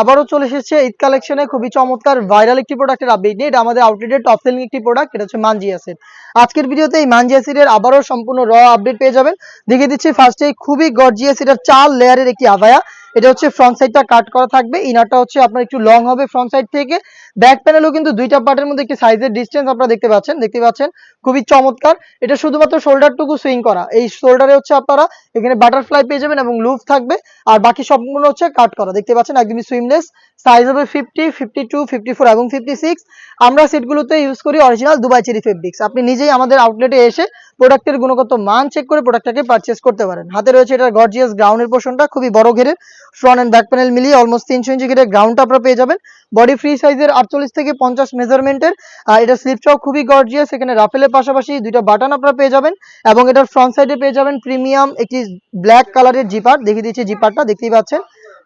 আবারও চলে এসেছে ঈদ কালেকশনে। খুবই চমৎকার ভাইরাল একটি প্রোডাক্টের আপডেট নিয়ে। এটা আমাদের আউটলেটের টপ সেলিং একটি প্রোডাক্ট এটা হচ্ছে মানজি অ্যাসিড আজকের ভিডিওতে এই মানজি অ্যাসিডের আবারও সম্পূর্ণ র আপডেট পেয়ে যাবেন। দেখিয়ে দিচ্ছি ফার্স্টে খুবই গর্জিয়াস এটা চার লেয়ারের একটি আভায়া। এটা হচ্ছে ফ্রন্ট সাইডটা কাট করা থাকবে ইনারটা হচ্ছে আপনার একটু লং হবে ফ্রন্ট সাইড থেকে। ব্যাক প্যানেলও কিন্তু দুইটা পার্টের মধ্যে একটি সাইজের ডিস্টেন্স আপনারা দেখতে পাচ্ছেন দেখতে পাচ্ছেন? খুবই চমৎকার। এটা শুধুমাত্র শোল্ডারটুকু সুইং করা। এই শোল্ডারে হচ্ছে আপনারা এখানে বাটারফ্লাই পেয়ে যাবেন এবং লুপ থাকবে, আর বাকি সম্পূর্ণ হচ্ছে কাট করা। দেখতে পাচ্ছেন একদমই সুইমলেস সাইজ হবে fifty fifty two fifty four এবং ফিফটি সিক্স আমরা সেটগুলোতে ইউজ করি অরিজিনাল দুবাই চেরি ফেব্রিক্স আপনি নিজেই আমাদের আউটলেটে এসে প্রোডাক্টের গুণগত মান চেক করে প্রোডাক্টটাকে পারচেস করতে পারেন। হাতে রয়েছে এটার গর্জিয়াস গ্রাউন্ডের পোর্শনটা খুবই বড় ঘেরের। ফ্রন্ট অ্যান্ড ব্যাক প্যানেল মিলিয়ে অলমোস্ট তিনশো ইঞ্চি গেটে গ্রাউন্ডটা আপনারা পেয়ে যাবেন। বডি ফ্রি সাইজের আটচল্লিশ থেকে পঞ্চাশ মেজারমেন্টের এটা স্লিপটাও খুবই গর্জিয়াস এখানে রাফেলের পাশাপাশি দুইটা বাটন আপনারা পেয়ে যাবেন। এবং এটার ফ্রন্ট সাইডে পেয়ে যাবেন প্রিমিয়াম একটি ব্ল্যাক কালারের জিপার দেখিয়ে দিচ্ছি জিপারটা দেখতেই পাচ্ছেন।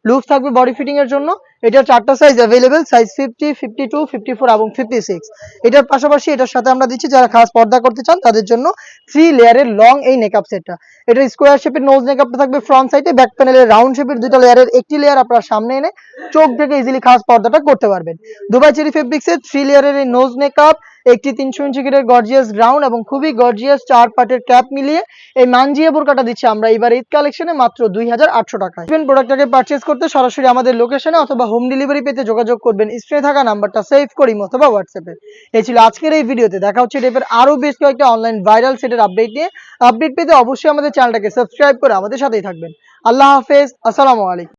লুজ থাকবে বডি ফিটিং এর জন্য। এটার চারটা size available size fifty fifty two fifty four এবং ফিফটি সিক্স এটার পাশাপাশি এটার সাথে আমরা দিচ্ছি, যারা খাস পর্দা করতে চান, তাদের জন্য থ্রি লেয়ারের লং এই নেকআপ সেটটা এটা স্কোয়ার শেপের নোজ নেকআপটা থাকবে ফ্রন্ট সাইডে ব্যাক প্যানেলের রাউন্ড শেপের দুটো লেয়ারের একটি লেয়ার আপনার সামনে এনে চোখ থেকে ইজিলি খাস পর্দাটা করতে পারবেন। দুবাই চেরি ফেব্রিক্সের থ্রি লেয়ারের এই নোজ নেকআপ একটি তিনশো ইঞ্চি গিরের গর্জিয়াস গ্রাউন্ড এবং খুবই গর্জিয়াস চার পার্টের ক্যাপ মিলিয়ে এই মানজিয়া বোরকাটা দিচ্ছি আমরা এবার ঈদ কালেকশনে মাত্র দুই হাজার আটশো টাকায়। প্রোডাক্টটাকে পারচেস করতে সরাসরি আমাদের লোকেশনে অথবা হোম ডেলিভারি পেতে যোগাযোগ করবেন, স্ক্রিনে থাকা নাম্বারটা সেভ করি অথবা হোয়াটসঅ্যাপে এই ছিল আজকের এই ভিডিওতে, দেখা হচ্ছে টাইপের আরও বেশ কয়েকটা অনলাইন ভাইরাল সেটের আপডেট নিয়ে। আপডেট পেতে অবশ্যই আমাদের চ্যানেলটাকে সাবস্ক্রাইব করে আমাদের সাথেই থাকবেন। আল্লাহ হাফেজ, আসসালামু আলাইকুম।